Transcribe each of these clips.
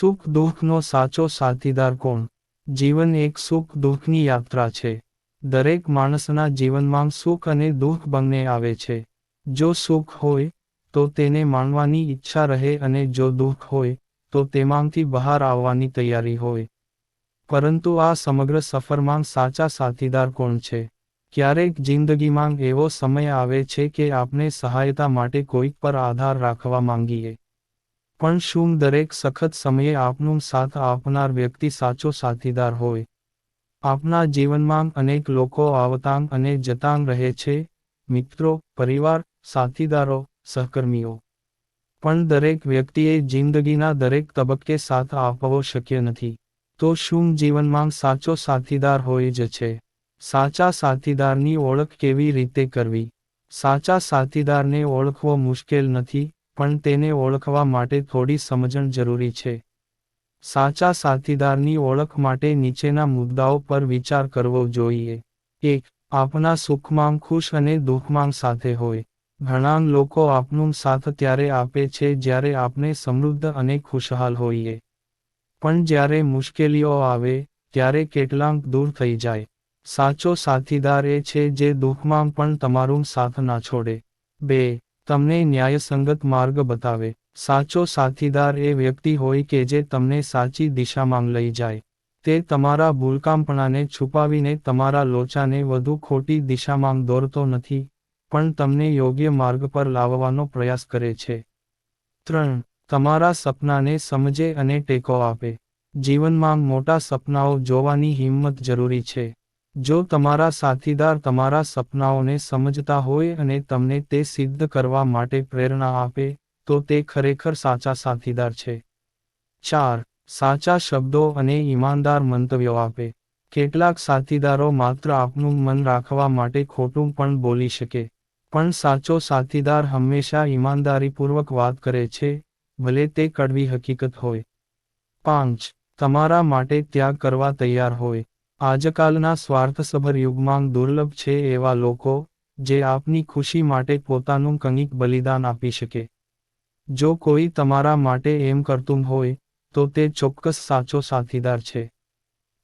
સુખ દુઃખનો સાચો સાથીદાર કોણ? જીવન એક સુખ દુઃખની યાત્રા છે. દરેક માણસના જીવનમાં સુખ અને દુઃખ બંને આવે છે. જો સુખ હોય, તો તેને માણવાની ઈચ્છા રહે અને જો દુઃખ હોય, તો તેમાંથી બહાર આવવાની તૈયારી હોય. પરંતુ આ સમગ્ર સફરમાં સાચા સાથીદાર કોણ છે? ક્યારેક જિંદગીમાં એવો સમય આવે છે કે આપણે સહાયતા માટે કોઈક પર આધાર રાખવા માંગીએ. પણ શું દરેક સખત સમયે આપનું સાથ આપનાર વ્યક્તિ સાચો સાથીદાર હોય? આપના જીવનમાં અનેક લોકો આવતાંગ અને જતાંગ રહે છે, મિત્રો, પરિવાર, સાથીદારો, સહકર્મીઓ. પણ દરેક વ્યક્તિએ જિંદગીના દરેક તબક્કે સાથ આપવો શક્ય નથી. તો શું જીવનમાં સાચો સાથીદાર હોય જ છે? સાચા સાથીદારની ઓળખ કેવી રીતે કરવી? સાચા સાથીદારને ઓળખવો મુશ્કેલ નથી પણ તેને ઓળખવા માટે થોડી સમજણ જરૂરી છે. સાચા સાથીદારની ઓળખ માટે નીચેના મુદ્દાઓ પર વિચાર કરવો જોઈએ. એક, આપના સુખમાં ખુશ અને દુઃખમાં સાથે હોય. ઘણા લોકો આપનું સાથ ત્યારે આપે છે જ્યારે આપણે સમૃદ્ધ અને ખુશહાલ હોઈએ. પણ જ્યારે મુશ્કેલીઓ આવે, ત્યારે કેટલાંક દૂર થઈ જાય. સાચો સાથીદાર એ છે જે દુઃખમાં પણ તમારું સાથ ના છોડે. બે તમને ન્યાયસંગત માર્ગ બતાવે. સાચો સાથીદાર એ વ્યક્તિ હોય કે જે તમને સાચી દિશામાં લઈ જાય. તે તમારા ભૂલકામપણાને છુપાવીને તમારા લોચાને વધુ ખોટી દિશામાં દોરતો નથી, પણ તમને યોગ્ય માર્ગ પર લાવવાનો પ્રયાસ કરે છે. ત્રણ, તમારા સપનાને સમજે અને ટેકો આપે. જીવનમાં મોટા સપનાઓ જોવાની હિંમત જરૂરી છે. જો તમારા સાથીદાર તમારા સપનાઓને સમજતા હોય અને તમને તે સિદ્ધ કરવા માટે પ્રેરણા આપે, તો તે ખરેખર સાચા સાથીદાર છે. ચાર, સાચા શબ્દો અને ઈમાનદાર મંતવ્યો આપે. કેટલાક સાથીદારો માત્ર આપનું મન રાખવા માટે ખોટું પણ બોલી શકે. પણ સાચો સાથીદાર હંમેશા ઈમાનદારીપૂર્વક વાત કરે છે, ભલે તે કડવી હકીકત હોય. પાંચ, તમારા માટે ત્યાગ કરવા તૈયાર હોય. આજકાલના સ્વાર્થસભર યુગમાં દુર્લભ છે એવા લોકો, જે આપની ખુશી માટે પોતાનું કંઈક બલિદાન આપી શકે. જો કોઈ તમારા માટે એમ કરતું હોય, તો તે ચોક્કસ સાચો સાથીદાર છે.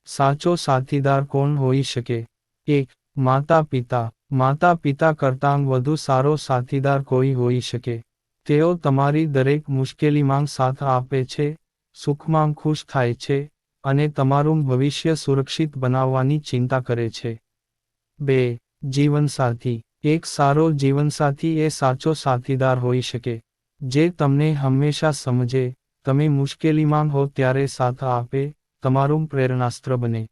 સાચો સાથીદાર કોણ હોઈ શકે? એક માતા પિતા માતા પિતા કરતાં વધુ સારો સાથીદાર કોઈ હોઈ શકે. તેઓ તમારી દરેક મુશ્કેલીમાં સાથ આપે છે, સુખમાં ખુશ થાય છે અને તમારું ભવિષ્ય સુરક્ષિત બનાવવાની ચિંતા કરે છે. બે, જીવનસાથી. એક સારો જીવનસાથી એ સાચો સાથીદાર હોઈ શકે. જે તમને હંમેશા સમજે, તમે મુશ્કેલીમાં હો ત્યારે સાથ આપે, તમારું પ્રેરણાસ્ત્ર બને.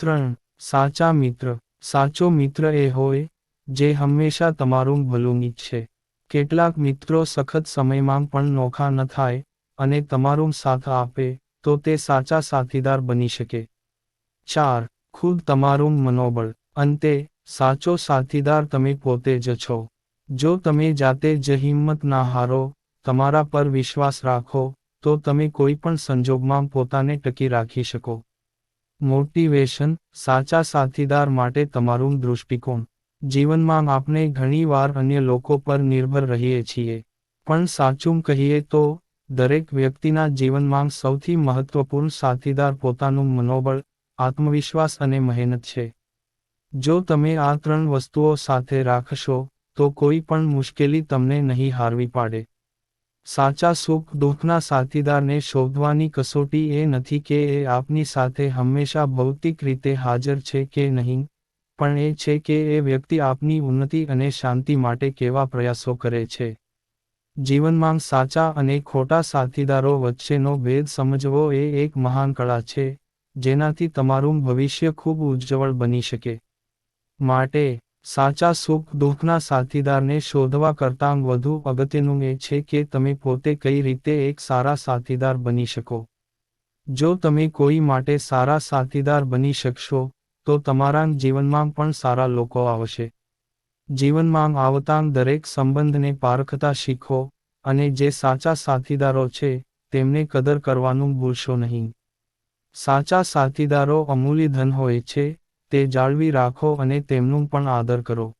ત્રણ, સાચા મિત્ર. સાચો મિત્ર એ હોય, જે હંમેશા તમારું ભલું ઈચ્છે. કેટલાક મિત્રો સખત સમયમાં પણ નોખા ન થાય અને તમારું સાથ આપે તો તે સાચા સાથીદાર બની શકે. ચાર, ખુદ તમારું મનોબળ. અંતે, સાચો સાથીદાર તમે પોતે જ છો. જો તમે જાતે જ હિંમત ના હારો, તમારા પર વિશ્વાસ રાખો, તો તમે કોઈ પણ સંજોગમાં પોતાને ટકી રાખી શકો. મોટિવેશન, સાચા સાથીદાર માટે તમારું દૃષ્ટિકોણ. જીવનમાં આપણે ઘણીવાર અન્ય લોકો પર નિર્ભર રહીએ છીએ. પણ સાચું કહીએ તો દરેક વ્યક્તિના જીવનમાં સૌથી મહત્વપૂર્ણ સાથીદાર પોતાનું મનોબળ, આત્મવિશ્વાસ અને મહેનત છે. જો તમે આ ત્રણ વસ્તુઓ સાથે રાખશો, તો કોઈ પણ મુશ્કેલી તમને નહીં હારવી પાડે. સાચા સુખ દુઃખના સાથીદારને શોધવાની કસોટી એ નથી કે એ આપની સાથે હંમેશા ભૌતિક રીતે હાજર છે કે નહીં, પણ એ છે કે એ વ્યક્તિ આપની ઉન્નતિ અને શાંતિ માટે કેવા પ્રયાસો કરે છે. જીવનમાં સાચા અને ખોટા સાથીદારો વચ્ચેનો ભેદ સમજવો એ એક મહાન કળા છે, જેનાથી તમારું ભવિષ્ય ખૂબ ઉજ્જવળ બની શકે. માટે, સાચા સુખ દુઃખના સાથીદારને શોધવા કરતાં વધુ અગત્યનું એ છે કે તમે પોતે કઈ રીતે એક સારા સાથીદાર બની શકો. જો તમે કોઈ માટે સારા સાથીદાર બની શકશો, તો તમારા જીવનમાં પણ સારા લોકો આવશે. જીવનમાં આવતાં દરેક સંબંધને પારખતા શીખો અને જે સાચા સાથીદારો છે, તેમને કદર કરવાનું ભૂલશો નહીં. સાચા સાથીદારો અમૂલ્ય ધન હોય છે, તે જાળવી રાખો અને તેમનું પણ આદર કરો.